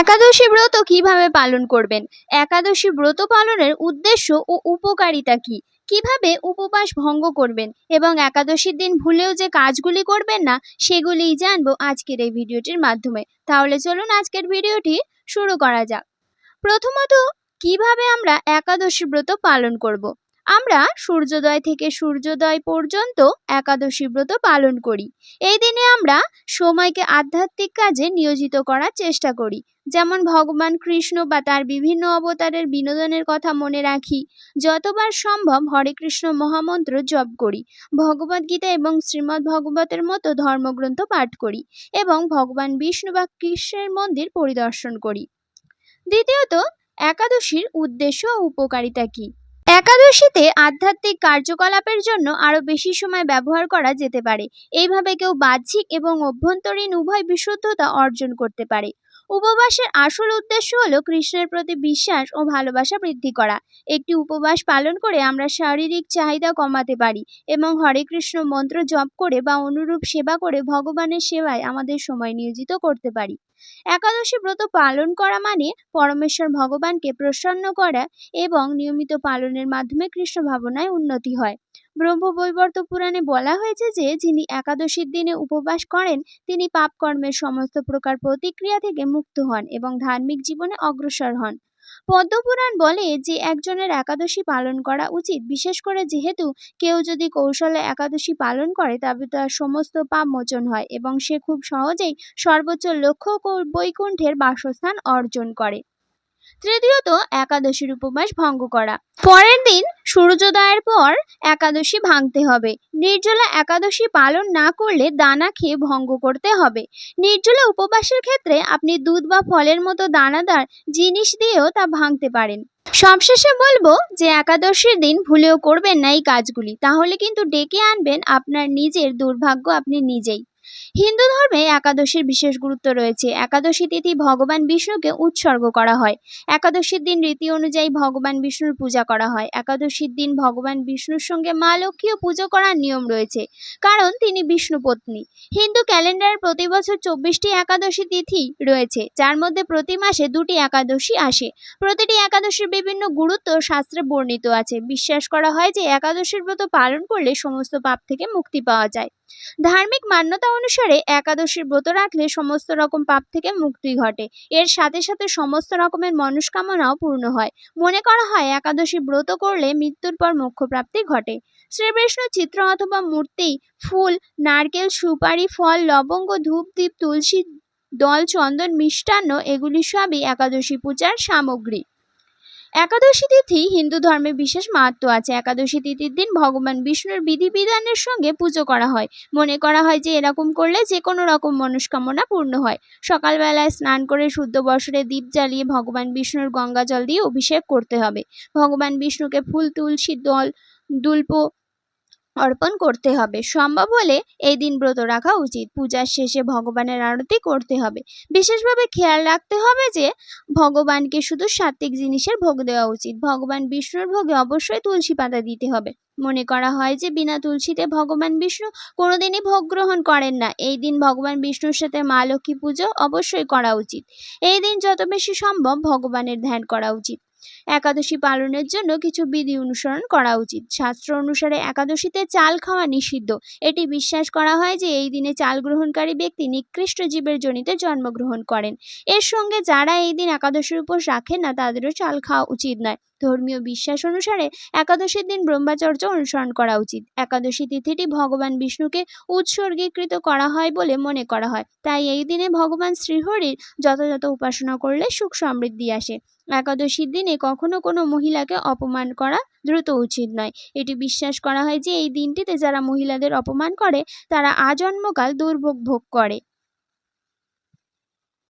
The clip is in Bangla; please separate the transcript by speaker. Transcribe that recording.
Speaker 1: একাদশী ব্রত কীভাবে পালন করবেন? একাদশী ব্রত পালনের উদ্দেশ্য ও উপকারিতা কি? কীভাবে উপবাস ভঙ্গ করবেন? এবং একাদশীর দিন ভুলেও যে কাজগুলি করবেন না, সেগুলিই জানব আজকের এই ভিডিওটির মাধ্যমে। তাহলে চলুন আজকের ভিডিওটি শুরু করা যাক। প্রথমত, কীভাবে আমরা একাদশী ব্রত পালন করব। আমরা সূর্যোদয় থেকে সূর্যোদয় পর্যন্ত একাদশী ব্রত পালন করি। এই দিনে আমরা সময়কে আধ্যাত্মিক কাজে নিয়োজিত করার চেষ্টা করি। যেমন ভগবান কৃষ্ণ বা তার বিভিন্ন অবতারের বিনোদনের কথা মনে রাখি। যতবার সম্ভব হরে কৃষ্ণ মহামন্ত্র জপ করি। ভগবদ্গীতা এবং শ্রীমদ্ ভগবতের মতো ধর্মগ্রন্থ পাঠ করি এবং ভগবান বিষ্ণু বা কৃষ্ণের মন্দির পরিদর্শন করি। দ্বিতীয়ত, একাদশীর উদ্দেশ্য ও উপকারিতা কী? একাদশীতে আধ্যাত্মিক কার্যকলাপের জন্য আরও বেশি সময় ব্যবহার করা যেতে পারে। এইভাবে কেউ বাহ্যিক এবং অভ্যন্তরীণ উভয় বিশুদ্ধতা অর্জন করতে পারে। উপবাসের আসল উদ্দেশ্য হলো কৃষ্ণের প্রতি বিশ্বাস ও ভালোবাসা বৃদ্ধি করা। একটি উপবাস পালন করে আমরা শারীরিক চাহিদা কমাতে পারি এবং হরে কৃষ্ণ মন্ত্র জপ করে বা অনুরূপ সেবা করে ভগবানের সেবায় আমাদের সময় নিয়োজিত করতে পারি। একাদশী ব্রত পালন করা মানে পরমেশ্বর ভগবানকে প্রসন্ন করা এবং নিয়মিত পালনের মাধ্যমে কৃষ্ণ ভাবনায় উন্নতি হয়। ব্রহ্মবৈবর্ত পুরাণে বলা হয়েছে যে, যিনি একাদশীর দিনে উপবাস করেন, তিনি পাপ কর্মের সমস্ত প্রকার প্রতিক্রিয়া থেকে মুক্ত হন এবং ধার্মিক জীবনে অগ্রসর হন। পদ্মপুরাণ বলে যে, একজনের একাদশী পালন করা উচিত, বিশেষ করে যেহেতু কেউ যদি কৌশলে একাদশী পালন করে, তবে তার সমস্ত পাপ মোচন হয় এবং সে খুব সহজেই সর্বোচ্চ লক্ষ্য বৈকুণ্ঠের বাসস্থান অর্জন করে। তৃতীয়ত একাদশীর উপবাস ভঙ্গ করা। পরের দিন সূর্যোদয়ের পর একাদশী ভাঙতে হবে। নির্জলা একাদশী পালন না করলে দানা খেয়ে ভঙ্গ করতে হবে। নির্জলা উপবাসের ক্ষেত্রে আপনি দুধ বা ফলের মতো দানাদার জিনিস দিয়েও তা ভাঙতে পারেন। সবশেষে বলব যে একাদশীর দিন ভুলেও করবেন না এই কাজগুলি। তাহলে কিন্তু ডেকে আনবেন আপনার নিজের দুর্ভাগ্য আপনি নিজেই। হিন্দু ধর্মে একাদশীর বিশেষ গুরুত্ব রয়েছে। একাদশী তিথি ভগবান বিষ্ণুকে উৎসর্গ করা হয়। একাদশীর দিন রীতি অনুযায়ী ভগবান বিষ্ণুর পূজা করা হয়। একাদশীর দিন ভগবান বিষ্ণুর সঙ্গে মা লক্ষ্মীও পুজো করার নিয়ম রয়েছে, কারণ তিনি বিষ্ণু পত্নী। হিন্দু ক্যালেন্ডারে প্রতি বছর চব্বিশটি একাদশী তিথি রয়েছে, যার মধ্যে প্রতি মাসে দুটি একাদশী আসে। প্রতিটি একাদশীর বিভিন্ন গুরুত্ব শাস্ত্রে বর্ণিত আছে। বিশ্বাস করা হয় যে একাদশীর ব্রত পালন করলে সমস্ত পাপ থেকে মুক্তি পাওয়া যায়। ধার্মিক মান্যতা অনুসারে একাদশীর ব্রত রাখলে সমস্ত রকম পাপ থেকে মুক্তি ঘটে। এর সাথে সাথে সমস্ত রকমের মনস্কামনাও পূর্ণ হয়। মনে করা হয় একাদশী ব্রত করলে মৃত্যুর পর মোক্ষপ্রাপ্তি ঘটে। শ্রীবিষ্ণু চিত্র অথবা মূর্তি, ফুল, নারকেল, সুপারি, ফল, লবঙ্গ, ধূপ দ্বীপ তুলসী, দল, চন্দন, মিষ্টান্ন, এগুলি সবই একাদশী পূজার সামগ্রী। একাদশী তিথি হিন্দু ধর্মে বিশেষ মাহাত্ম আছে। একাদশী তিথির দিন ভগবান বিষ্ণুর বিধিবিধানের সঙ্গে পুজো করা হয়। মনে করা হয় যে এরকম করলে যে কোনো রকম মনস্কামনা পূর্ণ হয়। সকালবেলায় স্নান করে শুদ্ধ বসরে দীপ জ্বালিয়ে ভগবান বিষ্ণুর গঙ্গা জল দিয়ে অভিষেক করতে হবে। ভগবান বিষ্ণুকে ফুল, তুলসী, দল, দুল্প অর্পণ করতে হবে। সম্ভব হলে এই দিন ব্রত রাখা উচিত। পূজার শেষে ভগবানের আরতি করতে হবে। বিশেষভাবে খেয়াল রাখতে হবে যে, ভগবানকে শুধু সাত্ত্বিক জিনিসের ভোগ দেওয়া উচিত। ভগবান বিষ্ণুর ভোগে অবশ্যই তুলসী পাতা দিতে হবে। মনে করা হয় যে, বিনা তুলসীতে ভগবান বিষ্ণু কোনোদিনই ভোগ গ্রহণ করেন না। এই দিন ভগবান বিষ্ণুর সাথে মা লক্ষ্মী পুজো অবশ্যই করা উচিত। এই দিন যত বেশি সম্ভব ভগবানের ধ্যান করা উচিত। একাদশী পালনের জন্য কিছু বিধি অনুসরণ করা উচিত। শাস্ত্র অনুসারে একাদশীতে চাল খাওয়া নিষিদ্ধ। এটি বিশ্বাস করা হয় যে এই দিনে চাল গ্রহণকারী ব্যক্তি নিকৃষ্ট জীবের জনিতে জন্মগ্রহণ করেন। এর সঙ্গে যারা এই দিন একাদশীর উপর রাখেন না, তাদেরও চাল খাওয়া উচিত নয়। ধর্মীয় বিশ্বাস অনুসারে একাদশীর দিন ব্রহ্মচর্য অনুসরণ করা উচিত। একাদশী তিথিটি ভগবান বিষ্ণুকে উৎসর্গীকৃত করা হয় বলে মনে করা হয়। তাই এই দিনে ভগবান শ্রীহরির যথাযথ উপাসনা করলে সুখ সমৃদ্ধি আসে। একাদশীর দিনে কখনো কোনো মহিলাকে অপমান করা দ্রুত উচিত নয়। এটি বিশ্বাস করা হয় যে এই দিনটিতে যারা মহিলাদের অপমান করে, তারা আজন্মকাল দুর্ভোগ ভোগ করে।